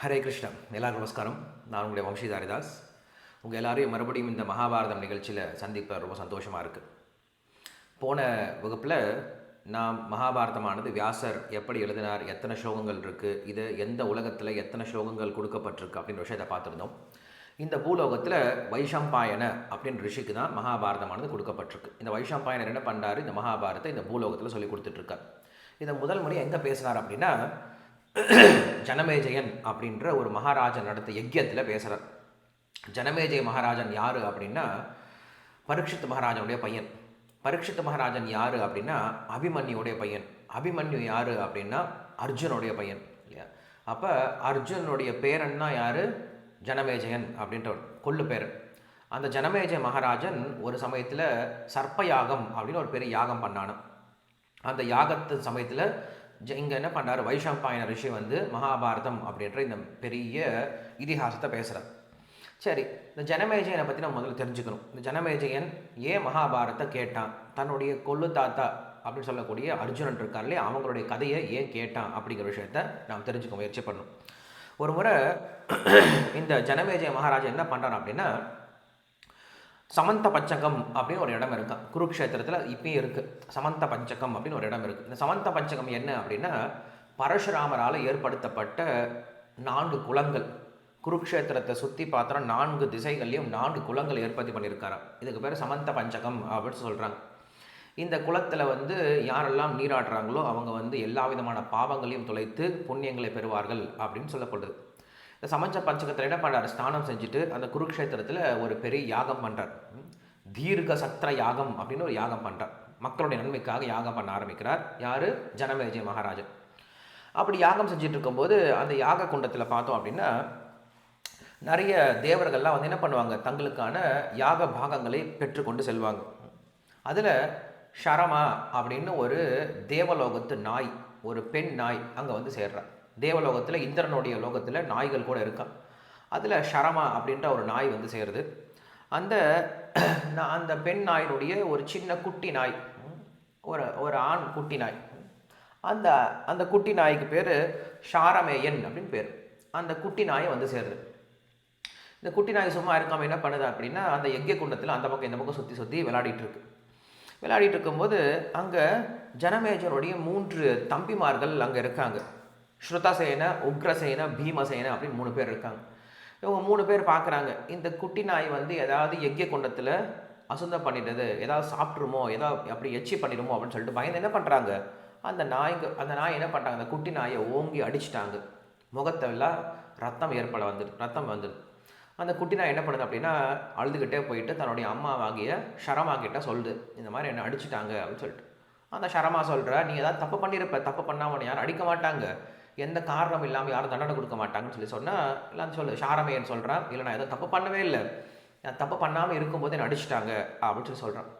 ஹரே கிருஷ்ணா எல்லாருக்கும் நமஸ்காரம். நான் உங்களுடைய வம்சி தாரிதாஸ். உங்கள் எல்லாரையும் மறுபடியும் இந்த மகாபாரதம் நிகழ்ச்சியில் சந்திப்ப ரொம்ப சந்தோஷமாக இருக்குது போன வகுப்பில் நாம் மகாபாரதமானது வியாசர் எப்படி எழுதினார் எத்தனை ஸ்லோகங்கள் இருக்குது இது எந்த உலகத்தில் எத்தனை ஸ்லோகங்கள் கொடுக்கப்பட்டிருக்கு அப்படின்ற விஷயத்தை பார்த்துருந்தோம். இந்த பூலோகத்தில் வைஷம்பாயன அப்படின்ற ரிஷிக்கு தான் மகாபாரதமானது கொடுக்கப்பட்டிருக்கு. இந்த வைஷம்பாயனர் என்ன பண்ணுறாரு இந்த மகாபாரத்தை இந்த பூலோகத்தில் சொல்லி கொடுத்துட்ருக்கார் இதை முதல் முறை எங்கே பேசுனார் அப்படின்னா ஜனமேஜயன் அப்படின்ற ஒரு மகாராஜன் நடத்த யஜ்யத்தில் பேசுகிறார் ஜனமேஜய மகாராஜன் யார் அப்படின்னா பரீட்சித் மகாராஜனுடைய பையன். பரீட்சித் மகாராஜன் யார் அப்படின்னா அபிமன்யுடைய பையன். அபிமன்யு யார் அப்படின்னா அர்ஜுனுடைய பையன் இல்லையா? அப்போ அர்ஜுனுடைய பேரன் தான் யார்? ஜனமேஜயன் அப்படின்ற கொள்ளு பேரன் அந்த ஜனமேஜய மகாராஜன் ஒரு சமயத்தில் சர்ப்ப யாகம் அப்படின்னு ஒரு பெரிய யாகம் பண்ணானான் அந்த யாகத்து சமயத்தில் இங்கே என்ன பண்ணுறாரு வைஷம்பாயன ரிஷி வந்து மகாபாரதம் அப்படின்ற இந்த பெரிய இதிகாசத்தை பேசுகிறார் சரி இந்த ஜனமேஜயனை பற்றி நம்ம முதல்ல தெரிஞ்சுக்கணும். இந்த ஜனமேஜயன் ஏன் மகாபாரதத்தை கேட்டான்? தன்னுடைய கொள்ளு தாத்தா அப்படின்னு சொல்லக்கூடிய அர்ஜுனன் இருக்கார்லே அவங்களுடைய கதையை ஏன் கேட்டான் அப்படிங்கிற விஷயத்த நாம் தெரிஞ்சுக்க முயற்சி பண்ணணும். ஒரு முறை இந்த ஜனமேஜய மகாராஜா என்ன பண்ணுறான் அப்படின்னா சமந்த பஞ்சகம் அப்படின்னு ஒரு இடம் இருக்குது குருக்ஷேத்திரத்தில் இப்பயும் இருக்குது சமந்த பஞ்சகம் அப்படின்னு ஒரு இடம் இருக்குது இந்த சமந்த பஞ்சகம் என்ன அப்படின்னா பரசுராமரால் ஏற்படுத்தப்பட்ட நான்கு குளங்கள் குருக்ஷேத்திரத்தை சுற்றி பார்த்தா நான்கு திசைகள்லையும் நான்கு குளங்கள் ஏற்படுத்தி பண்ணியிருக்காராம் இதுக்கு பேர் சமந்த பஞ்சகம் அப்படின்னு சொல்கிறாங்க இந்த குளத்தில் வந்து யாரெல்லாம் நீராடுறாங்களோ அவங்க வந்து எல்லா விதமான பாவங்களையும் தொலைத்து புண்ணியங்களை பெறுவார்கள் அப்படின்னு சொல்லப்படுது. சமஞ்ச பஞ்சகத்தில் என்ன பண்ணுறாரு ஸ்நானம் செஞ்சுட்டு அந்த குருக்ஷேத்திரத்தில் ஒரு பெரிய யாகம் பண்ணுறார் தீர்க்க சத்திர யாகம் அப்படின்னு ஒரு யாகம் பண்ணுறார் மக்களுடைய நன்மைக்காக யாகம் பண்ண ஆரம்பிக்கிறார். யார்? ஜனமேஜய மகாராஜன் அப்படி யாகம் செஞ்சுட்டு இருக்கும்போது அந்த யாக குண்டத்தில் பார்த்தோம் அப்படின்னா நிறைய தேவர்கள்லாம் வந்து என்ன பண்ணுவாங்க? தங்களுக்கான யாக பாகங்களை பெற்றுக்கொண்டு செல்வாங்க. அதில் ஷரமா அப்படின்னு ஒரு தேவலோகத்து நாய் ஒரு பெண் நாய் அங்கே வந்து சேர்றான் தேவலோகத்தில் இந்திரனுடைய லோகத்தில் நாய்கள் கூட இருக்கான் அதில் ஷரமா அப்படின்ற ஒரு நாய் வந்து சேருது. அந்த அந்த பெண் நாயினுடைய ஒரு சின்ன குட்டி நாய் ஒரு ஒரு ஆண் குட்டி நாய். அந்த அந்த குட்டி நாய்க்கு பேர் ஷாரமேயன் அப்படின்னு பேர். அந்த குட்டி நாயை வந்து சேருது. இந்த குட்டி நாய் சும்மா இருக்காமல் என்ன பண்ணுது அப்படின்னா அந்த எக்கிய குண்டத்தில் அந்த பக்கம் இந்த பக்கம் சுற்றி சுற்றி விளையாடிட்டு இருக்கு. விளையாடிட்டு இருக்கும்போது அங்கே ஜனமேஜருடைய மூன்று தம்பிமார்கள் அங்கே இருக்காங்க. ஸ்ருதசேன உக்ரசேன பீமசேன அப்படின்னு மூணு பேர் இருக்காங்க. இவங்க மூணு பேர் பார்க்குறாங்க இந்த குட்டி நாய் வந்து ஏதாவது எக்கிய குண்டத்தில் அசுந்தம் பண்ணிடுது ஏதாவது சாப்பிட்ருமோ ஏதாவது அப்படி எச்சி பண்ணிடுமோ அப்படின்னு சொல்லிட்டு பயந்து என்ன பண்ணுறாங்க அந்த நாய்ங்க அந்த நாய் என்ன பண்ணுறாங்க அந்த குட்டி நாயை ஓங்கி அடிச்சிட்டாங்க. முகத்தெல்லாம் ரத்தம் ஏற்பட வந்துடு ரத்தம் வந்துடு அந்த குட்டி நாய் என்ன பண்ணுது அப்படின்னா அழுதுகிட்டே போயிட்டு தன்னுடைய அம்மா வாங்கிய ஷரமா சொல்லுது. இந்த மாதிரி என்ன அடிச்சிட்டாங்க அப்படின்னு சொல்லிட்டு. அந்த ஷரமா சொல்கிற நீ ஏதாவது தப்பு பண்ணியிருப்ப தப்பு பண்ணாமல் யாரும் அடிக்க மாட்டாங்க. எந்த காரணம் இல்லாமல் யாரும் தண்டனை கொடுக்க மாட்டாங்கன்னு சொல்லி சொன்னால் எல்லாம் சொல்லு ஷாரமையன் சொல்கிறான் இல்லை நான் எதுவும் தப்பு பண்ணவே இல்லை. நான் தப்பு பண்ணாமல் இருக்கும்போது என்ன அடிச்சிட்டாங்க. அப்படின்னு சொல்லி சொல்கிறான்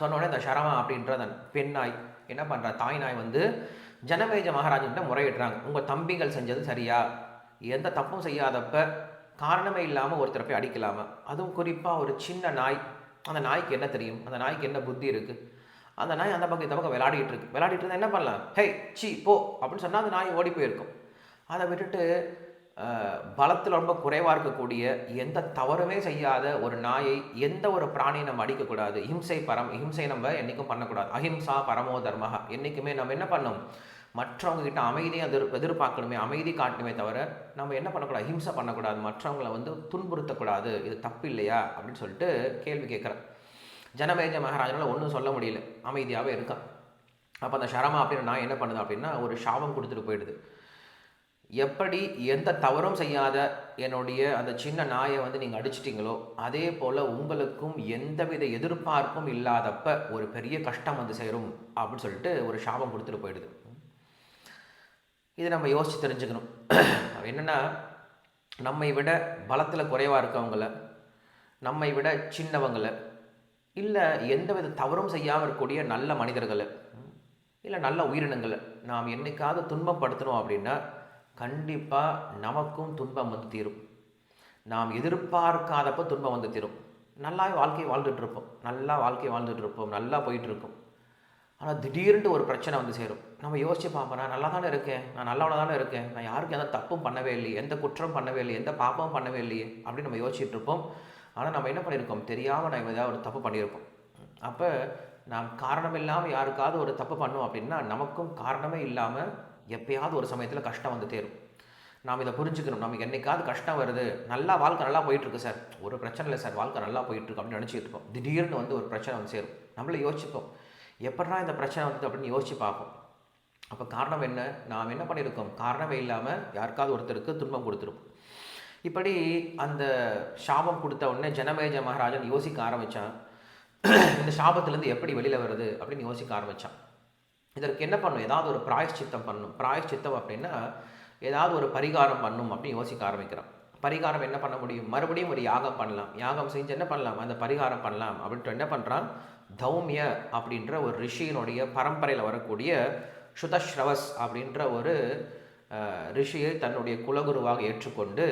சொன்னோடனே இந்த ஷரமா அப்படின்ற அந்த பெண் நாய் என்ன பண்ணுறா தாய் நாய் வந்து ஜனமேஜ மகாராஜன்கிட்ட முறையிடுறாங்க. உங்கள் தம்பிகள் செஞ்சது சரியா? எந்த தப்பும் செய்யாதப்ப காரணமே இல்லாமல் ஒருத்தரை போய் அடிக்கலாமா? அதுவும் குறிப்பாக ஒரு சின்ன நாய். அந்த நாய்க்கு என்ன தெரியும்? அந்த நாய்க்கு என்ன புத்தி இருக்குது அந்த நாய் அந்த பக்கம் இந்த பக்கம் விளையாடிட்டு இருக்கு. விளையாடிட்டு இருந்தால் என்ன பண்ணலாம்? ஹே சி போ அப்படின்னு சொன்னால் அந்த நாய் ஓடி போயிருக்கும். அதை விட்டுட்டு பலத்தில் ரொம்ப குறைவாக இருக்கக்கூடிய எந்த தவறுமே செய்யாத ஒரு நாயை எந்த ஒரு பிராணியை நம்ம அடிக்கக்கூடாது. ஹிம்சை பரம் ஹிம்சை நம்ம என்றைக்கும் பண்ணக்கூடாது. அஹிம்சா பரமோ தர்மஹா. என்றைக்குமே நம்ம என்ன பண்ணணும்? மற்றவங்க கிட்ட அமைதியை எதிர் எதிர்பார்க்கணுமே அமைதி காட்டணுமே தவிர நம்ம என்ன பண்ணக்கூடாது? ஹிம்சை பண்ணக்கூடாது. மற்றவங்களை வந்து துன்புறுத்தக்கூடாது. இது தப்பு இல்லையா? அப்படின்னு சொல்லிட்டு கேள்வி கேட்குறேன் ஜனமேஜ மகாராஜனால் ஒன்றும் சொல்ல முடியல. அமைதியாகவே இருக்கான். அப்போ அந்த ஷரமா அப்படின்னு நான் என்ன பண்ணுது அப்படின்னா ஒரு சாபம் கொடுத்துட்டு போயிடுது. எப்படி எந்த தவறும் செய்யாத என்னுடைய அந்த சின்ன நாயை வந்து நீங்கள் அடிச்சிட்டிங்களோ அதே போல் உங்களுக்கும் எந்தவித எதிர்பார்ப்பும் இல்லாதப்ப ஒரு பெரிய கஷ்டம் வந்து சேரும் அப்படின்னு சொல்லிட்டு ஒரு சாபம் கொடுத்துட்டு போயிடுது. இதை நம்ம யோசித்து தெரிஞ்சுக்கணும். என்னென்னா நம்மை விட பலத்தில் குறைவாக இருக்கவங்கள நம்மை விட சின்னவங்களை இல்லை எந்தவித தவறும் செய்யாமல் இருக்கக்கூடிய நல்ல மனிதர்களை. இல்லை நல்ல உயிரினங்களை. நாம் என்னைக்காவது துன்பப்படுத்தணும் அப்படின்னா கண்டிப்பாக நமக்கும் துன்பம் வந்து தீரும். நாம் எதிர்பார்க்காதப்போ துன்பம் வந்து தீரும். நல்லா வாழ்க்கை வாழ்ந்துட்டு இருப்போம். நல்லா வாழ்க்கை வாழ்ந்துட்டுருப்போம் நல்லா போயிட்டுருக்கோம் ஆனால் திடீர்னு ஒரு பிரச்சனை வந்து சேரும். நம்ம யோசிச்சு பார்ப்போம் நான் நல்லா தானே இருக்கேன். நான் நல்லவனாக தானே இருக்கேன். நான் யாருக்கும் எந்த தப்பும் பண்ணவே இல்லையே. எந்த குற்றம் பண்ணவே இல்லையே. எந்த பாப்பமும் பண்ணவே இல்லையே. அப்படின்னு நம்ம யோசிச்சுட்டு இருப்போம். ஆனால் நம்ம என்ன பண்ணியிருக்கோம் தெரியாமல் நம்ம ஏதாவது ஒரு தப்பு பண்ணியிருக்கோம் அப்போ நாம் காரணம் இல்லாமல் யாருக்காவது ஒரு தப்பு பண்ணோம் அப்படின்னா நமக்கும் காரணமே இல்லாமல் எப்பயாவது ஒரு சமயத்தில் கஷ்டம் வந்து தேரும். நாம் இதை புரிஞ்சுக்கணும். நமக்கு என்னைக்காவது கஷ்டம் வருது. நல்லா வாழ்க்கை நல்லா போயிட்டுருக்கு சார். ஒரு பிரச்சனை இல்லை சார். வாழ்க்கை நல்லா போயிட்டுருக்கு அப்படின்னு நினச்சிட்டு இருப்போம். திடீர்னு வந்து ஒரு பிரச்சனை வந்து சேரும். நம்மளை யோசிச்சுப்போம் எப்படா இந்த பிரச்சனை வந்தது அப்படின்னு யோசிச்சு பார்ப்போம். அப்போ காரணம் என்ன? நாம் என்ன பண்ணியிருக்கோம் காரணமே இல்லாமல் யாருக்காவது ஒருத்தருக்கு துன்பம் கொடுத்துருப்போம். இப்படி அந்த சாபம் கொடுத்த உடனே ஜனமேஜ மகாராஜன் யோசிக்க ஆரம்பித்தான் இந்த சாபத்துலேருந்து எப்படி வெளியில் வருது அப்படின்னு யோசிக்க ஆரம்பித்தான் இதற்கு என்ன பண்ணும்? ஏதாவது ஒரு பிராயஷ்சித்தம் பண்ணும். பிராயஷ்சித்தம் அப்படின்னா ஏதாவது ஒரு பரிகாரம் பண்ணும் அப்படின்னு யோசிக்க ஆரம்பிக்கிறான். பரிகாரம் என்ன பண்ண முடியும்? மறுபடியும் ஒரு யாகம் பண்ணலாம். யாகம் செஞ்சு என்ன பண்ணலாம்? அந்த பரிகாரம் பண்ணலாம். அப்படின்ட்டு என்ன பண்ணுறான் தௌமிய அப்படின்ற ஒரு ரிஷியினுடைய பரம்பரையில் வரக்கூடிய சுதஸ்ரவஸ் அப்படின்ற ஒரு ரிஷியை தன்னுடைய குலகுருவாக ஏற்றுக்கொண்டு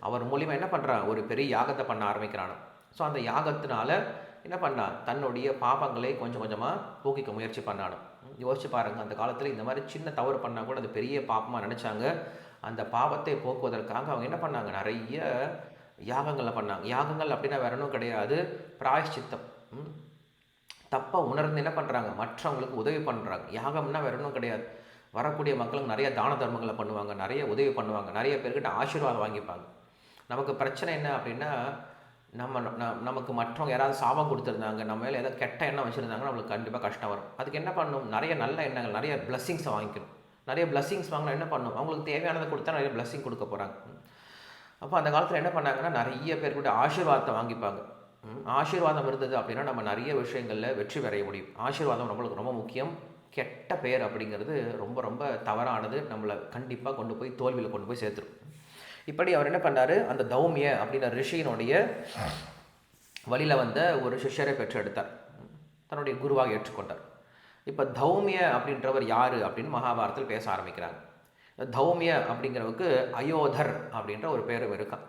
அவர் மூலிமா என்ன பண்ணுறான் ஒரு பெரிய யாகத்தை பண்ண ஆரம்பிக்கிறான். ஸோ அந்த யாகத்தினால என்ன பண்ணான்? தன்னுடைய பாபங்களை கொஞ்சம் கொஞ்சமாக போக்கிக்க முயற்சி பண்ணானும் யோசிச்சு பாருங்கள் அந்த காலத்தில் இந்த மாதிரி சின்ன தவறு பண்ணால் கூட அது பெரிய பாப்பமாக நினச்சாங்க. அந்த பாவத்தை போக்குவதற்காக அவங்க என்ன பண்ணாங்க? நிறைய யாகங்களை பண்ணாங்க. யாகங்கள் அப்படின்னா வேற ஒன்றும் கிடையாது. பிராயஷ்சித்தம். ம். உணர்ந்து என்ன பண்ணுறாங்க மற்றவங்களுக்கு உதவி பண்ணுறாங்க யாகம்னா வேற ஒன்றும் கிடையாது. வரக்கூடிய மக்களுக்கு நிறைய தான தர்மங்களை பண்ணுவாங்க நிறைய உதவி பண்ணுவாங்க நிறைய பேர்கிட்ட ஆசீர்வாதம் வாங்கிப்பாங்க. நமக்கு பிரச்சனை என்ன அப்படின்னா நம்ம நமக்கு மற்றவங்க யாராவது சாபம் கொடுத்துருந்தாங்க நம்ம மேலே ஏதாவது கெட்ட எண்ணம் வச்சுருந்தாங்கன்னா நம்மளுக்கு கண்டிப்பாக கஷ்டம் வரும். அதுக்கு என்ன பண்ணணும் நிறைய நல்ல எண்ணங்கள் நிறைய பிளஸ்ஸிங்ஸை வாங்கிக்கணும். நிறைய பிளஸ்ஸிங்ஸ் வாங்கினா என்ன பண்ணணும் அவங்களுக்கு தேவையானதை கொடுத்தா நிறைய பிளஸ்ஸிங் கொடுக்க போகிறாங்க அப்போ அந்த காலத்தில் என்ன பண்ணாங்கன்னா நிறைய பேர் கூட ஆசீர்வாதத்தை வாங்கிப்பாங்க. ஆசீர்வாதம் இருந்தது அப்படின்னா நம்ம நிறைய விஷயங்களில் வெற்றி பெற முடியும். ஆசீர்வாதம் நம்மளுக்கு ரொம்ப முக்கியம். கெட்ட பெயர் அப்படிங்கிறது ரொம்ப ரொம்ப தவறானது. நம்மளை கண்டிப்பாக கொண்டு போய் தோல்வியில் கொண்டு போய் சேர்த்துரும். இப்படி அவர் என்ன பண்ணாரு? அந்த தௌமிய அப்படின்ற ரிஷியினுடைய வழியில் வந்த ஒரு சிஷ்யரை பெற்றெடுத்தார். தன்னுடைய குருவாக ஏற்றுக்கொண்டார். இப்போ தௌமிய அப்படின்றவர் யார் அப்படின்னு மகாபாரத்தில் பேச ஆரம்பிக்கிறாங்க. தௌமிய அப்படிங்கிறவருக்கு அயோதர் அப்படின்ற ஒரு பேரும் இருக்கான்.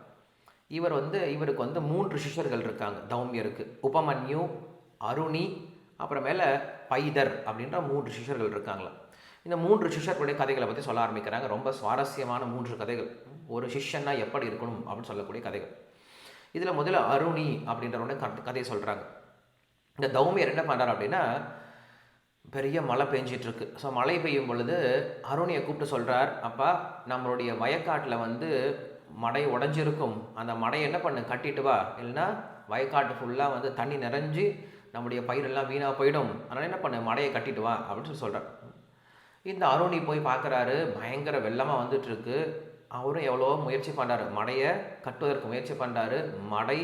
இவர் வந்து இவருக்கு வந்து மூன்று சிஷ்யர்கள் இருக்காங்க தௌமியருக்கு. உபமன்யு அருணி அப்புறமேல பைதர் அப்படின்ற மூன்று சிஷர்கள் இருக்காங்களா? இந்த மூன்று சிஷ்யர்களுடைய கதைகளை பற்றி சொல்ல ஆரம்பிக்கிறாங்க. ரொம்ப சுவாரஸ்யமான மூன்று கதைகள். ஒரு சிஷ்யன்னா எப்படி இருக்கணும் அப்படின்னு சொல்லக்கூடிய கதைகள். இதில் முதல்ல அருணி அப்படின்றவங்க கதை கதையை சொல்கிறாங்க இந்த தௌமியர் என்ன பண்ணுறாரு அப்படின்னா பெரிய மழை பெஞ்சிட்ருக்கு ஸோ மழை பெய்யும் பொழுது அருணியை கூப்பிட்டு சொல்கிறார் அப்பா நம்மளுடைய வயக்காட்டில் வந்து மடை உடஞ்சிருக்கும். அந்த மடையை என்ன பண்ணு? கட்டிட்டு வா. இல்லைன்னா வயக்காட்டு ஃபுல்லாக வந்து தண்ணி நிறைஞ்சு நம்முடைய பயிரெல்லாம் வீணாக போயிடும். அதனால் என்ன பண்ணு? மடையை கட்டிட்டு வா அப்படின்னு சொல்லி சொல்கிறார் இந்த அருணி போய் பார்க்குறாரு. பயங்கர வெள்ளமாக வந்துட்டுருக்கு. அவரும் எவ்வளோ முயற்சி பண்ணுறாரு மடையை கட்டுவதற்கு முயற்சி பண்ணுறாரு மடை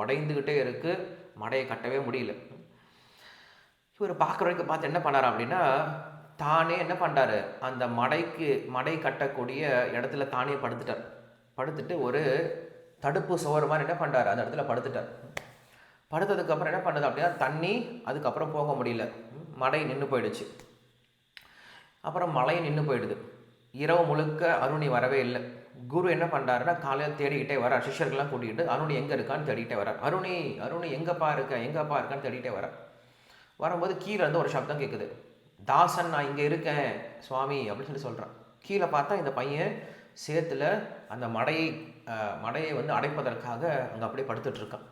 உடைந்துக்கிட்டே இருக்குது மடையை கட்டவே முடியல. இவர் பார்க்குற வரைக்கும் பார்த்து என்ன பண்ணார் அப்படின்னா தானே என்ன பண்ணுறாரு அந்த மடைக்கு மடை கட்டக்கூடிய இடத்துல தானே படுத்துட்டார். படுத்துட்டு ஒரு தடுப்பு சுவர் மாதிரி என்ன பண்ணுறாரு அந்த இடத்துல படுத்துட்டார். படுத்ததுக்கப்புறம் என்ன பண்ணுது அப்படின்னா தண்ணி அதுக்கப்புறம் போக முடியல. மடை நின்று போயிடுச்சு. அப்புறம் மழையும் நின்று போயிடுது. இரவு முழுக்க அருணி வரவே இல்லை. குரு என்ன பண்ணுறாருன்னா காலையில் தேடிக்கிட்டே வரார். சிஷ்யர்கள்லாம் கூட்டிகிட்டு அருணி எங்கே இருக்கான்னு தேடிக்கிட்டே வரார். அருணி அருணி எங்கப்பா இருக்க? எங்கப்பா இருக்கான்னு தேடிக்கிட்டே வரார். வரும்போது கீழே இருந்து ஒரு சப்தம் கேட்குது தாசன் நான் இங்கே இருக்கேன் சுவாமி அப்படின்னு சொல்லி சொல்கிறான் கீழே பார்த்தா இந்த பையன் சேத்துல அந்த மடையை மடையை வந்து அடைப்பதற்காக அங்கே அப்படியே படுத்துட்ருக்கான்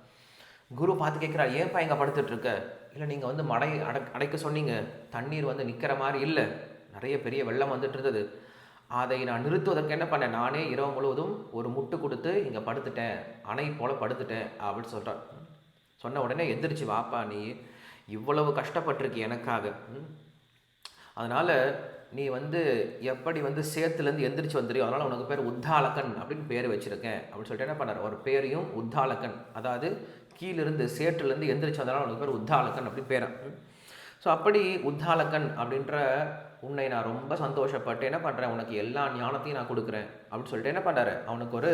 குரு பார்த்து கேட்குறாரு ஏன்ப்பா இங்கே படுத்துட்ருக்க இல்லை நீங்கள் வந்து மடை அடை அடைக்க சொன்னீங்க. தண்ணீர் வந்து நிற்கிற மாதிரி இல்லை. நிறைய பெரிய வெள்ளம் வந்துட்டு இருந்தது அதை நான் நிறுத்துவதற்கு என்ன பண்ணேன்? நானே இரவு முழுவதும் ஒரு முட்டு கொடுத்து இங்கே படுத்துட்டேன். அணை போல் படுத்துட்டேன். அப்படின்னு சொல்கிறார் சொன்ன உடனே எந்திரிச்சு வாப்பா நீ இவ்வளவு கஷ்டப்பட்டிருக்கு எனக்காக. அதனால் நீ வந்து எப்படி வந்து சேத்துலேருந்து எந்திரிச்சு வந்துறியோ அதனால் உனக்கு பேர் உத்தாலக்கன் அப்படின்னு பேர் வச்சுருக்கேன். அப்படின்னு சொல்லிட்டு என்ன பண்ணார்? ஒரு பேரையும் உத்தாலக்கன். அதாவது கீழிருந்து சேற்றுலேருந்து எந்திரிச்சு வந்தாலும் அவனுக்கு பேர் உத்தாலக்கன் அப்படின்னு பேரன். ஸோ அப்படி உத்தாலக்கன் அப்படின்ற உன்னை நான் ரொம்ப சந்தோஷப்பட்டு என்ன பண்ணுறேன் உனக்கு எல்லா ஞானத்தையும் நான் கொடுக்குறேன். அப்படின்னு சொல்லிட்டு என்ன பண்ணுறாரு அவனுக்கு ஒரு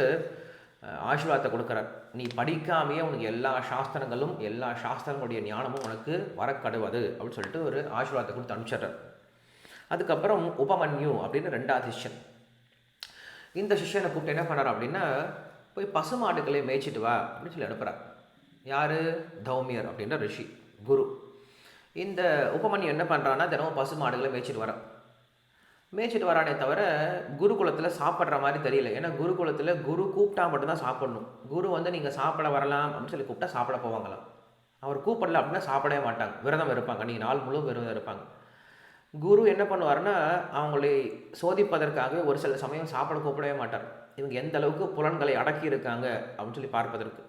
ஆசீர்வாதத்தை கொடுக்குறார். நீ படிக்காமையே உனக்கு எல்லா சாஸ்திரங்களும் எல்லா சாஸ்திரங்களுடைய ஞானமும் உனக்கு வரக்கடுவது அப்படின்னு சொல்லிட்டு ஒரு ஆசீர்வாதத்தை கொடுத்து அனுப்பிச்சிடுறார். அதுக்கப்புறம் உபமன்யு அப்படின்னு ரெண்டாவது சிஷ்யன். இந்த சிஷ்யனை கூப்பிட்டு என்ன பண்ணார் அப்படின்னா போய் பசுமாடுகளை மேய்ச்சிட்டு வா அப்படின்னு சொல்லி அனுப்புகிறார் யார்? தௌமியர் அப்படின்ற ரிஷி குரு. இந்த உபமன்யு என்ன பண்ணுறான்னா தினமும் பசு மாடுகளை மேய்ச்சிட்டு வரான். மேய்ச்சிட்டு வரானே தவிர குருகுலத்தில் சாப்பிட்ற மாதிரி தெரியல. ஏன்னா குருகுலத்தில் குரு கூப்பிட்டா மட்டும்தான் சாப்பிடணும். குரு வந்து நீங்கள் சாப்பிட வரலாம் அப்படின்னு சொல்லி கூப்பிட்டா சாப்பிட போவாங்களாம். அவர் கூப்பிடல அப்படின்னா சாப்பிடவே மாட்டாங்க. விரதம் இருப்பாங்க. நீங்கள் நாள் முழு விரதம் இருப்பாங்க. குரு என்ன பண்ணுவார்னா அவங்களை சோதிப்பதற்காகவே ஒரு சில சமயம் சாப்பிட கூப்பிடவே மாட்டார். இவங்க எந்த அளவுக்கு புலன்களை அடக்கி இருக்காங்க அப்படின்னு சொல்லி பார்ப்பதற்கு.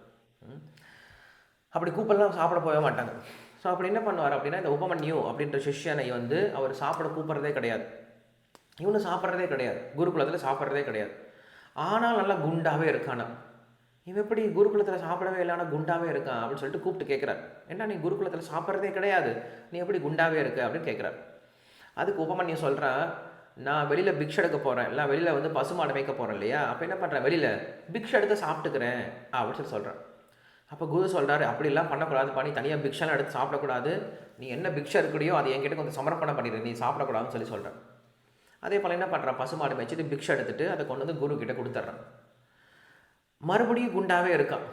அப்படி கூப்பிடலாம் சாப்பிட போகவே மாட்டாங்க. ஸோ அப்படி என்ன பண்ணுவார் அப்படின்னா இந்த உபமன்யு அப்படின்ற சிஷ்யனை வந்து அவர் சாப்பிட கூப்பிட்றதே கிடையாது. இவனு சாப்பிட்றதே கிடையாது. குருகுலத்தில் சாப்பிட்றதே கிடையாது. ஆனால் நல்லா குண்டாகவே இருக்கானா? இவன் எப்படி குருகுலத்தில் சாப்பிடவே இல்லைனா குண்டாகவே இருக்கான் அப்படின்னு சொல்லிட்டு கூப்பிட்டு கேட்குறார் என்ன நீ குருகுலத்தில் சாப்பிட்றதே கிடையாது. நீ எப்படி குண்டாகவே இருக்க அப்படின்னு கேட்குறார் அதுக்கு உபமன்யு சொல்கிறா நான் வெளியில் பிக்ஷ் எடுக்க போகிறேன் இல்லை வெளியில் வந்து பசுமாடு மேய்க்க போகிறேன் இல்லையா? அப்போ என்ன பண்ணுறேன் வெளியில்? பிக்ஷ் எடுத்து சாப்பிட்டுக்கிறேன் அப்படின்னு சொல்லி சொல்கிறேன் அப்போ குரு சொல்கிறாரு அப்படிலாம் பண்ணக்கூடாதுப்பா நீ தனியாக பிக்ஷெல்லாம் எடுத்து சாப்பிடக்கூடாது. நீ என்ன பிக்ஷை இருக்கடியோ அதை என்கிட்ட கொஞ்சம் சமர்ப்பணம் பண்ணிடு நீ சாப்பிடக்கூடாதுன்னு சொல்லி சொல்கிறேன் அதே போல் என்ன பண்ணுறான் பசுமாடு மேய்ச்சிட்டு பிக்ஷை எடுத்துட்டு அதை கொண்டு வந்து குரு கிட்ட கொடுத்துட்றான். மறுபடியும் குண்டாகவே இருக்கான்.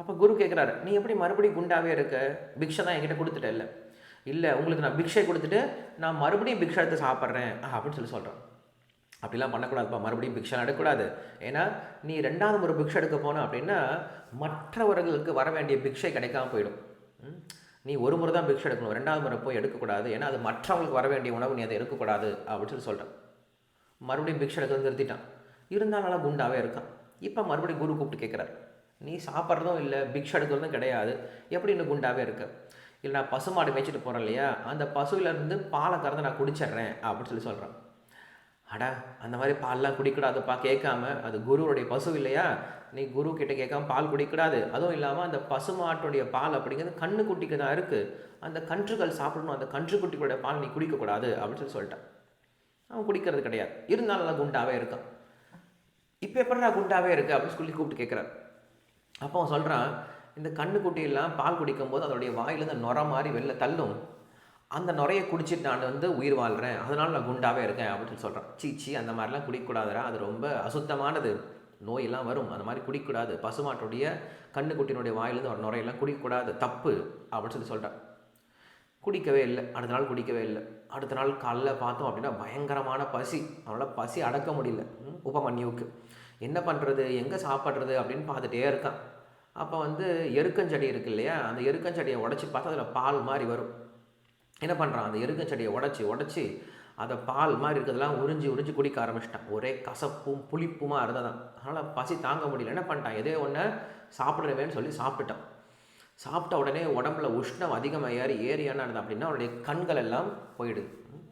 அப்போ குரு கேட்குறாரு நீ எப்படி மறுபடியும் குண்டாகவே இருக்க? பிக்ஷை தான் என்கிட்ட கொடுத்துட்ட இல்லை. இல்லை உங்களுக்கு நான் பிக்ஷை கொடுத்துட்டு நான் மறுபடியும் பிக்ஷை எடுத்து சாப்பிட்றேன். அப்படின்னு சொல்லி சொல்கிறேன் அப்படிலாம் பண்ணக்கூடாதுப்பா. மறுபடியும் பிக்ஷை எடுக்கக்கூடாது ஏன்னா நீ ரெண்டாவது ஒரு பிக்ஷை எடுக்க போன அப்படின்னா மற்றவர்களுக்கு வர வேண்டிய பிக்ஷை கிடைக்காம போயிடும். ம்? நீ ஒரு முறை தான் பிக்ஷை எடுக்கணும். ரெண்டாவது முறை போய் எடுக்கக்கூடாது. ஏன்னா அது மற்றவங்களுக்கு வர வேண்டிய உணவு நீ அதை எடுக்கக்கூடாது அப்படின்னு சொல்லி சொல்கிறேன் மறுபடியும் பிக்ஷை எடுக்கிறது நிறுத்திட்டான். இருந்தாலும் நல்லா இருக்கான். இப்போ மறுபடியும் குரு கூப்பிட்டு கேட்குறாரு நீ சாப்பிட்றதும் இல்லை பிக்ஷை எடுக்கிறதும் கிடையாது. எப்படி இன்னும் குண்டாகவே இருக்க? இல்லை நான் பசுமாடு மேய்ச்சிட்டு போகிறேன் இல்லையா? அந்த பசுவிலேருந்து பாலை கறந்து நான் குடிச்சிட்றேன் அப்படின்னு சொல்லி சொல்கிறேன் அடா அந்த மாதிரி பால்லாம் குடிக்கூடாதுப்பா. கேட்காம அது குருவுடைய பசு இல்லையா? நீ குரு கிட்ட கேட்காம பால் குடிக்கூடாது. அதுவும் இல்லாமல் அந்த பசுமாட்டுடைய பால் அப்படிங்கிறது கண்ணு குட்டிக்கு தான் இருக்குது அந்த கன்றுகள் சாப்பிடணும். அந்த கன்றுக்குட்டிகளுடைய பால் நீ குடிக்கக்கூடாது அப்படின்னு சொல்லி சொல்லிட்டான். அவன் குடிக்கிறது கிடையாது. இருந்தாலும் நல்லா குண்டாகவே இருக்கான். இப்போ எப்படி நான் குண்டாவே இருக்கு அப்படின்னு சொல்லி கூப்பிட்டு கேட்குறாரு. அப்போ அவன் சொல்கிறான் இந்த கண்ணுக்குட்டியெல்லாம் பால் குடிக்கும்போது அதோடைய வாயிலேருந்து நுர மாதிரி வெளில தள்ளும். அந்த நுரையை குடிச்சிட்டு நான் வந்து உயிர் வாழ்கிறேன் அதனால நான் குண்டாகவே இருக்கேன் அப்படின்னு சொல்லி சொல்கிறான் சீச்சி அந்த மாதிரிலாம் குடிக்கக்கூடாதுடா அது ரொம்ப அசுத்தமானது. நோயெல்லாம் வரும். அந்த மாதிரி குடிக்கக்கூடாது பசுமாட்டுடைய கண்ணுக்குட்டினுடைய வாயிலேருந்து ஒரு நுரையெல்லாம் குடிக்கக்கூடாது தப்பு அப்படின்னு சொல்லி சொல்கிறேன் குடிக்கவே இல்லை. அடுத்த நாள் குடிக்கவே இல்லை. அடுத்த நாள் காலைல பார்த்தோம் அப்படின்னா பயங்கரமான பசி. அவனால் பசி அடக்க முடியல. ம், உபமன்யுவுக்கு என்ன பண்ணுறது எங்கே சாப்பிட்றது? அப்படின்னு பார்த்துட்டே இருக்கான். அப்போ வந்து எருக்கஞ்செடி இருக்கு இல்லையா? அந்த எருக்கஞ்செடியை உடச்சி பார்த்தா அதில் பால் மாதிரி வரும். என்ன பண்ணுறான் அந்த எருக்கஞ்செடியை உடச்சி உடச்சி அதை பால் மாதிரி இருக்கிறதெல்லாம் உறிஞ்சி உறிஞ்சி குடிக்க ஆரம்பிச்சிட்டான். ஒரே கசப்பும் புளிப்புமாக இருந்ததான் அதனால் பசி தாங்க முடியல. என்ன பண்ணிட்டான்? எதே ஒன்று சாப்பிட்றவேன்னு சொல்லி சாப்பிட்டுட்டான். சாப்பிட்ட உடனே உடம்புல உஷ்ணம் அதிகமாக ஏறி ஏறி என்ன அப்படின்னா அவனுடைய கண்கள் எல்லாம் போயிடுது.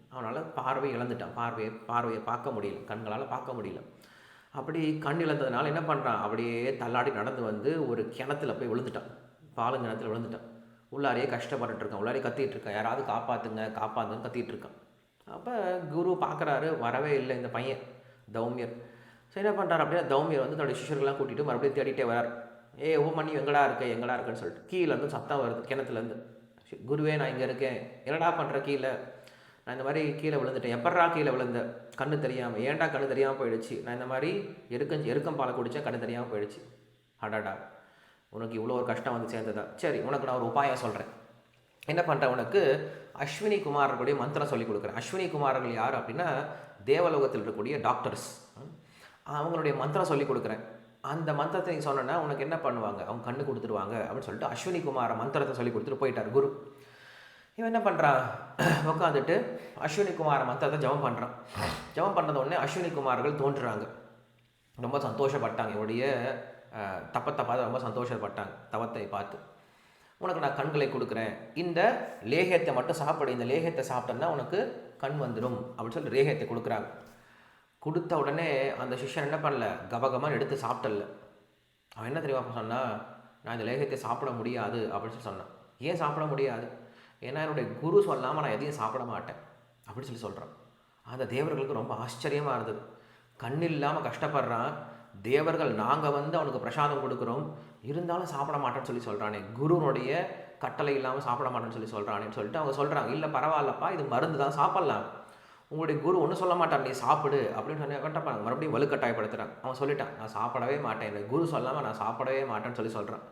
அவனால் பார்வை இழந்துட்டான். பார்வையை பார்வையை பார்க்க முடியல. கண்களால் பார்க்க முடியல. அப்படி கண் இழந்ததுனால என்ன பண்ணுறான் அப்படியே தள்ளாடி நடந்து வந்து ஒரு கிணத்துல போய் விழுந்துட்டான். பாலுங்கிணத்துல விழுந்துட்டான். உள்ளாரையே கஷ்டப்பட்டுட்டு இருக்கான் உள்ளாரே கத்திகிட்டு இருக்கான் யாராவது காப்பாற்றுங்க காப்பாற்றுங்கன்னு கத்திகிட்டு இருக்கான் அப்போ குரு பார்க்குறாரு வரவே இல்லை இந்த பையன் தௌமியர். சரி என்ன பண்ணுறாரு அப்படின்னா தௌமியர் வந்து தன்னுடைய சிஷ்யர்கள்லாம் கூட்டிகிட்டு மறுபடியும் தேடிட்டே வரார். ஏ ஓமணி எங்கடா இருக்க? எங்கடா இருக்கேன்னு சொல்லிட்டு கீழே இருந்து சத்தம் வருது கிணத்துலேருந்து. குருவே நான் இங்கே இருக்கேன். என்னடா பண்ணுற கீழே? நான் இந்த மாதிரி கீழே விழுந்துட்டேன். எப்பட்றா கீழே விழுந்த? கண்ணு தெரியாமல் ஏன்டா கண்ணு தெரியாமல் போயிடுச்சு? நான் இந்த மாதிரி எருக்கம் எருக்கம் பாலை குடித்தேன் கண்ணு தெரியாமல் போயிடுச்சு. அடாடா. உனக்கு இவ்வளோ ஒரு கஷ்டம் வந்து சேர்ந்ததா? சரி உனக்கு நான் ஒரு உபாயம் சொல்கிறேன் என்ன பண்ணுறேன் உனக்கு அஸ்வினி குமாரர்களுடைய மந்திரம் சொல்லி கொடுக்குறேன். அஸ்வினி குமாரர்கள் யார் அப்படின்னா தேவலோகத்தில் இருக்கக்கூடிய டாக்டர்ஸ் அவங்களுடைய மந்திரம் சொல்லி கொடுக்குறேன். அந்த மந்திரத்தை நீங்கள் சொன்னேன்னா உனக்கு என்ன பண்ணுவாங்க? அவங்க கண்ணு கொடுத்துருவாங்க அப்படின்னு சொல்லிட்டு அஸ்வினி குமார மந்திரத்தை சொல்லி கொடுத்துட்டு போயிட்டார் குரு. இவன் என்ன பண்ணுறான் உட்காந்துட்டு அஸ்வினி குமார மந்திரத்தை ஜபம் பண்ணுறான் ஜெபம் பண்ணது உடனே அஸ்வினி குமார்கள் தோன்றுறாங்க. ரொம்ப சந்தோஷப்பட்டாங்க. இவருடைய தப்பத்தை பார்த்து ரொம்ப சந்தோஷப்பட்டாங்க. தவத்தை பார்த்து. உனக்கு நான் கண்களை கொடுக்குறேன். இந்த லேகியத்தை மட்டும் சாப்பிடு. இந்த லேகியத்தை சாப்பிட்டேன்னா உனக்கு கண் வந்துடும் அப்படின்னு சொல்லி லேகியத்தை கொடுக்குறாங்க. கொடுத்த உடனே அந்த சிஷ்யன் என்ன பண்ணல? கபகமாக எடுத்து சாப்பிட்டல அவன் என்ன தெரியுமா சொன்னால் நான் இந்த லேகியத்தை சாப்பிட முடியாது. அப்படின்னு சொல்லி சொன்னான். ஏன் சாப்பிட முடியாது? ஏன்னா என்னுடைய குரு சொல்லாமல் நான் எதையும் சாப்பிட மாட்டேன். அப்படின்னு சொல்லி சொல்கிறான் அந்த தேவர்களுக்கு ரொம்ப ஆச்சரியமாக இருந்தது. கண் இல்லாமல் கஷ்டப்படுறான். தேவர்கள் நாங்கள் வந்து அவனுக்கு பிரசாதம் கொடுக்குறோம். இருந்தாலும் சாப்பிட மாட்டேன்னு சொல்லி சொல்கிறானே குருனுடைய கட்டளை இல்லாமல் சாப்பிட மாட்டேன்னு சொல்லி சொல்கிறானேன்னு சொல்லிட்டு அவங்க சொல்கிறாங்க இல்லை பரவாயில்லப்பா இது மருந்து தான் சாப்பிட்லாம். உங்களுடைய குரு ஒன்றும் சொல்ல மாட்டான் நீ சாப்பிடு அப்படின்னு சொன்ன கட்டப்பாங்க மறுபடியும் வலுக்கட்டாயப்படுத்துகிறான் அவன் சொல்லிட்டான் நான் சாப்பிடவே மாட்டேன். இந்த குரு சொல்லாமல் நான் சாப்பிடவே மாட்டேன்னு சொல்லி சொல்கிறான்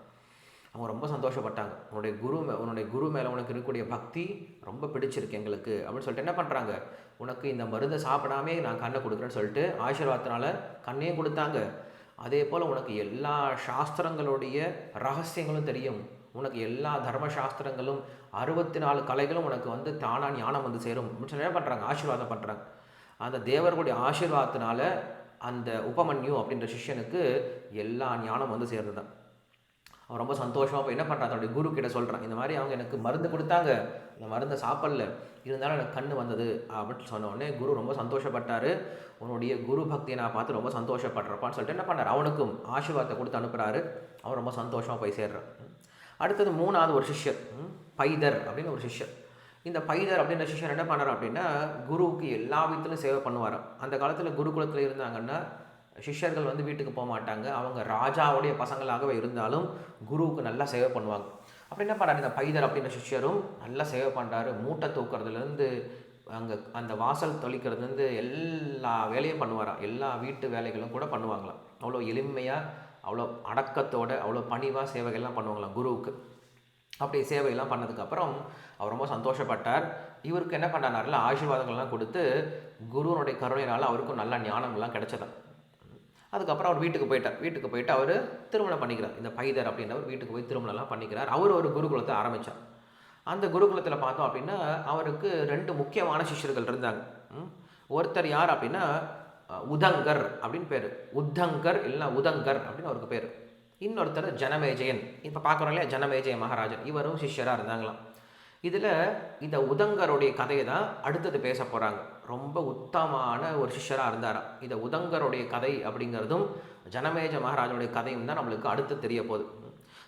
அவங்க ரொம்ப சந்தோஷப்பட்டாங்க. உன்னுடைய குரு மே உன்னுடைய குரு மேலே உனக்கு இருக்கக்கூடிய பக்தி ரொம்ப பிடிச்சிருக்கு எங்களுக்கு. அப்படின்னு சொல்லிட்டு என்ன பண்ணுறாங்க உனக்கு இந்த மருந்தை சாப்பிடாமே நான் கண்ணை கொடுக்குறேன்னு சொல்லிட்டு ஆசீர்வாதத்தினால கண்ணையும் கொடுத்தாங்க. அதே போல் உனக்கு எல்லா சாஸ்திரங்களுடைய ரகசியங்களும் தெரியும். உனக்கு எல்லா தர்ம சாஸ்திரங்களும் அறுபத்தி நாலு கலைகளும் உனக்கு வந்து தானா ஞானம் வந்து சேரும். அப்படின்னு சொல்லி என்ன பண்ணுறாங்க ஆசீர்வாதம் பண்ணுறாங்க அந்த தேவர்களுடைய ஆசீர்வாதத்தினால அந்த உபமன்யு அப்படின்ற சிஷ்யனுக்கு எல்லா ஞானம் வந்து சேர்ந்துதான் அவன் ரொம்ப சந்தோஷமாக போய் என்ன பண்ணுறான் தன்னுடைய குரு கிட்ட சொல்கிறான் இந்த மாதிரி அவங்க எனக்கு மருந்து கொடுத்தாங்க. இந்த மருந்தை சாப்பிடல. இருந்தாலும் எனக்கு கண் வந்தது அப்படின்னு சொன்ன உடனே குரு ரொம்ப சந்தோஷப்பட்டார். உன்னுடைய குரு பக்தியை நான் பார்த்து ரொம்ப சந்தோஷப்படுறப்பான்னு சொல்லிட்டு என்ன பண்ணார்? அவனுக்கும் ஆசீர்வாதத்தை கொடுத்து அனுப்புகிறாரு அவன் ரொம்ப சந்தோஷமாக போய் சேர்றான். அடுத்தது மூணாவது ஒரு சிஷ்யர். ம், பைதர் அப்படின்னு ஒரு சிஷ்யர். இந்த பைதர் அப்படின்ற சிஷ்யர் என்ன பண்ணுறான் அப்படின்னா குருவுக்கு எல்லா விதத்திலும் சேவை பண்ணுவாராம். அந்த காலத்தில் குருகுலத்தில் இருந்தாங்கன்னா சிஷ்யர்கள் வந்து வீட்டுக்கு போக மாட்டாங்க. அவங்க ராஜாவுடைய பசங்களாகவே இருந்தாலும் குருவுக்கு நல்லா சேவை பண்ணுவாங்க. அப்படி என்ன பண்ணுறாரு இந்த பைதர் அப்படின்ற சிஷ்யரும் நல்லா சேவை பண்ணுறாரு மூட்டை தூக்குறதுலேருந்து அங்கே அந்த வாசல் தொளிக்கிறதுலேருந்து எல்லா வேலையும் பண்ணுவாராம் எல்லா வீட்டு வேலைகளும் கூட பண்ணுவாங்களாம் அவ்வளோ எளிமையாக அவ்வளோ அடக்கத்தோடு அவ்வளோ பணிவாக சேவைகள்லாம் பண்ணுவாங்களாம் குருவுக்கு? அப்படி சேவையெல்லாம் பண்ணதுக்கப்புறம் அவர் ரொம்ப சந்தோஷப்பட்டார். இவருக்கு என்ன பண்ணார்ல ஆசீர்வாதங்கள்லாம் கொடுத்து குருவனுடைய கருணையினால் அவருக்கும் நல்ல ஞானங்கள்லாம் கிடைச்சதாம். அதுக்கப்புறம் அவர் வீட்டுக்கு போயிட்டார். வீட்டுக்கு போயிட்டு அவர் திருமணம் பண்ணிக்கிறார். இந்த பைதர் அப்படின்றவர் வீட்டுக்கு போய் திருமணம்லாம் பண்ணிக்கிறார். அவர் ஒரு குருகுலத்தை ஆரம்பித்தார் அந்த குருகுலத்தில் பார்த்தோம் அப்படின்னா அவருக்கு ரெண்டு முக்கியமான சிஷ்யர்கள் இருந்தாங்க. ம். ஒருத்தர் யார் அப்படின்னா உதங்கர் அப்படின்னு பேர். உத்தங்கர் இல்லைன்னா உதங்கர் அப்படின்னு அவருக்கு பேர். இன்னொருத்தர் ஜனமேஜயன். இப்போ பார்க்குறோம் இல்லையா ஜனமேஜய மகாராஜன். இவரும் சிஷ்யராக இருந்தாங்களாம். இதில் இந்த உதங்கருடைய கதையை தான் அடுத்தது பேச போகிறாங்க ரொம்ப உத்தமமான ஒரு சிஷ்யராக இருந்தாராம். இந்த உதங்கருடைய கதை அப்படிங்கிறதும் ஜனமேஜ மகாராஜனுடைய கதையும் தான் நம்மளுக்கு அடுத்து தெரிய போகுது.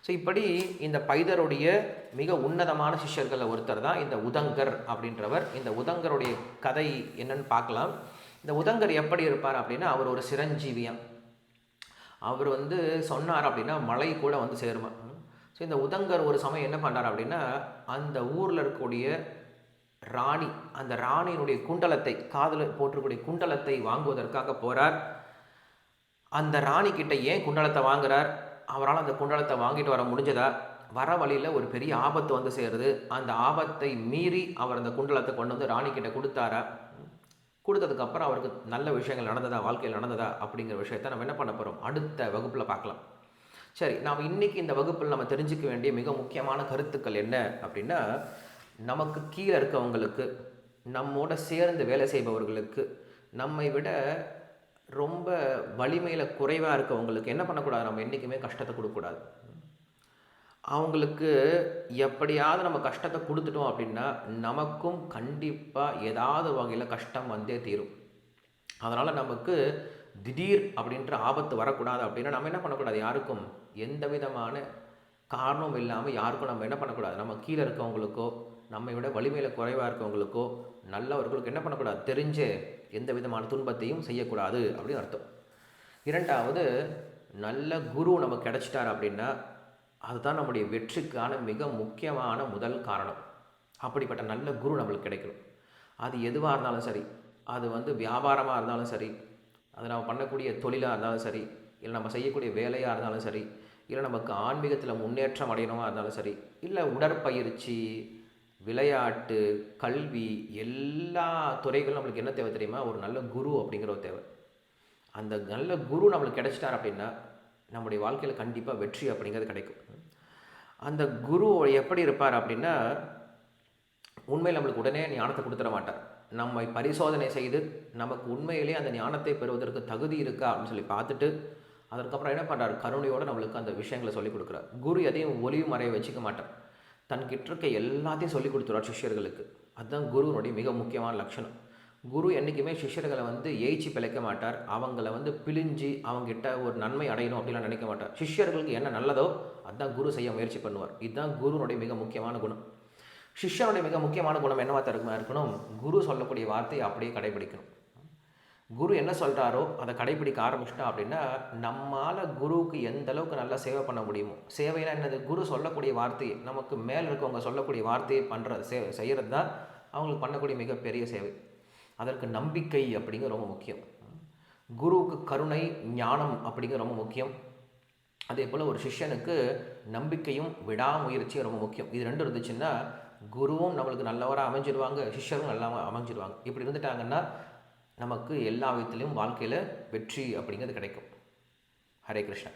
ஸோ இப்படி இந்த பைதருடைய மிக உன்னதமான சிஷ்யர்களில் ஒருத்தர் தான் இந்த உதங்கர் அப்படின்றவர். இந்த உதங்கருடைய கதை என்னன்னு பார்க்கலாம். இந்த உதங்கர் எப்படி இருப்பார் அப்படின்னா அவர் ஒரு சிரஞ்சீவியம். அவர் வந்து சொன்னார் அப்படின்னா மழை கூட வந்து சேருமா ஸோ இந்த உதங்கர் ஒரு சமயம் என்ன பண்ணார் அப்படின்னா அந்த ஊரில் இருக்கக்கூடிய ராணி அந்த ராணியினுடைய குண்டலத்தை காதில் போட்டிருக்கக்கூடிய குண்டலத்தை வாங்குவதற்காக போகிறார் அந்த ராணி கிட்ட ஏன் குண்டலத்தை வாங்குறார்? அவரால் அந்த குண்டலத்தை வாங்கிட்டு வர முடிஞ்சதா? வர வழியில் ஒரு பெரிய ஆபத்து வந்து சேருது. அந்த ஆபத்தை மீறி அவர் அந்த குண்டலத்தை கொண்டு வந்து ராணி கிட்ட கொடுத்தாரா? கொடுத்ததுக்கப்புறம் அவருக்கு நல்ல விஷயங்கள் நடந்ததா? வாழ்க்கையில் நடந்ததா? அப்படிங்கிற விஷயத்த நம்ம என்ன பண்ண போகிறோம் அடுத்த வகுப்பில் பார்க்கலாம். சரி நாம் இன்னைக்கு இந்த வகுப்பில் நம்ம தெரிஞ்சுக்க வேண்டிய மிக முக்கியமான கருத்துக்கள் என்ன அப்படின்னா நமக்கு கீழே இருக்கவங்களுக்கு நம்மோட சேர்ந்து வேலை செய்பவர்களுக்கு நம்மை விட ரொம்ப வலிமையில் குறைவாக இருக்கவங்களுக்கு என்ன பண்ணக்கூடாது? நம்ம என்றைக்குமே கஷ்டத்தை கொடுக்கக்கூடாது. அவங்களுக்கு எப்படியாவது நம்ம கஷ்டத்தை கொடுத்துட்டோம் அப்படின்னா நமக்கும் கண்டிப்பாக ஏதாவது வகையில் கஷ்டம் வந்தே தீரும். அதனால் நமக்கு திடீர் அப்படின்ற ஆபத்து வரக்கூடாது அப்படின்னா நம்ம என்ன பண்ணக்கூடாது? யாருக்கும் எந்த விதமான காரணம் இல்லாமல் யாருக்கும் நம்ம என்ன பண்ணக்கூடாது? நம்ம கீழே இருக்கவங்களுக்கோ நம்மை விட வலிமையில் குறைவாக இருக்கவங்களுக்கோ நல்லவர்களுக்கு என்ன பண்ணக்கூடாது? தெரிஞ்ச எந்த விதமான துன்பத்தையும் செய்யக்கூடாது அப்படின்னு அர்த்தம். இரண்டாவது நல்ல குரு நமக்கு கிடைச்சிட்டார் அப்படின்னா அதுதான் நம்முடைய வெற்றிக்கான மிக முக்கியமான முதல் காரணம். அப்படிப்பட்ட நல்ல குரு நம்மளுக்கு கிடைக்கணும். அது எதுவாக இருந்தாலும் சரி அது வந்து வியாபாரமாக இருந்தாலும் சரி அது நம்ம பண்ணக்கூடிய தொழிலாக இருந்தாலும் சரி இல்லை நம்ம செய்யக்கூடிய வேலையாக இருந்தாலும் சரி இல்லை நமக்கு ஆன்மீகத்தில் முன்னேற்றம் அடையணுமா இருந்தாலும் சரி இல்லை உடற்பயிற்சி விளையாட்டு கல்வி எல்லா துறைகளும் நம்மளுக்கு என்ன தேவை தெரியுமா? ஒரு நல்ல குரு அப்படிங்கிற ஒரு தேவை. அந்த நல்ல குரு நம்மளுக்கு கிடச்சிட்டார் அப்படின்னா நம்முடைய வாழ்க்கையில் கண்டிப்பாக வெற்றி அப்படிங்கிறது கிடைக்கும். அந்த குரு எப்படி இருப்பார் அப்படின்னா உண்மையில் நம்மளுக்கு உடனே ஞானத்தை கொடுத்துட மாட்டார். நம்மை பரிசோதனை செய்து நமக்கு உண்மையிலே அந்த ஞானத்தை பெறுவதற்கு தகுதி இருக்கா அப்படின்னு சொல்லி பார்த்துட்டு அதற்கப்புறம் என்ன பண்ணுறாரு கருணையோடு நம்மளுக்கு அந்த விஷயங்களை சொல்லிக் கொடுக்குறார். குரு எதையும் ஒளிவு மறைய வச்சுக்க மாட்டார். தன்கிட்ட இருக்க எல்லாத்தையும் சொல்லிக் கொடுத்துருவார் சிஷ்யர்களுக்கு. அதுதான் குருவினுடைய மிக முக்கியமான லட்சணம். குரு என்றைக்குமே சிஷ்யர்களை வந்து ஏய்ச்சி பிழைக்க மாட்டார். அவங்கள வந்து பிழிஞ்சு அவங்ககிட்ட ஒரு நன்மை அடையணும் அப்படிலாம் நினைக்க மாட்டார். சிஷ்யர்களுக்கு என்ன நல்லதோ அதுதான் குரு செய்ய முயற்சி பண்ணுவார். இதுதான் குருனுடைய மிக முக்கியமான குணம். சிஷ்யனுடைய மிக முக்கியமான குணம் என்னவா தருமா இருக்கணும்? குரு சொல்லக்கூடிய வார்த்தையை அப்படியே கடைபிடிக்கணும். குரு என்ன சொல்கிறாரோ அதை கடைபிடிக்க ஆரம்பிச்சிட்டோம் அப்படின்னா நம்மால் குருவுக்கு எந்த அளவுக்கு நல்லா சேவை பண்ண முடியுமோ சேவைனா என்னது? குரு சொல்லக்கூடிய வார்த்தையை நமக்கு மேலே இருக்கவங்க சொல்லக்கூடிய வார்த்தையை பண்ணுற சே செய்கிறது தான் அவங்களுக்கு பண்ணக்கூடிய மிகப்பெரிய சேவை. அதற்கு நம்பிக்கை அப்படிங்கிற ரொம்ப முக்கியம். குருவுக்கு கருணை ஞானம் அப்படிங்கிற ரொம்ப முக்கியம். அதே போல் ஒரு சிஷ்யனுக்கு நம்பிக்கையும் விடாமுயற்சியும் ரொம்ப முக்கியம். இது ரெண்டும் இருந்துச்சுன்னா குருவும் நம்மளுக்கு நல்லவராக அமைஞ்சிருவாங்க சிஷ்யரும் நல்லா அமைஞ்சிருவாங்க. இப்படி இருந்துட்டாங்கன்னா நமக்கு எல்லா விதத்துலேயும் வாழ்க்கையில் வெற்றி அப்படிங்கிறது கிடைக்கும். ஹரே கிருஷ்ணா.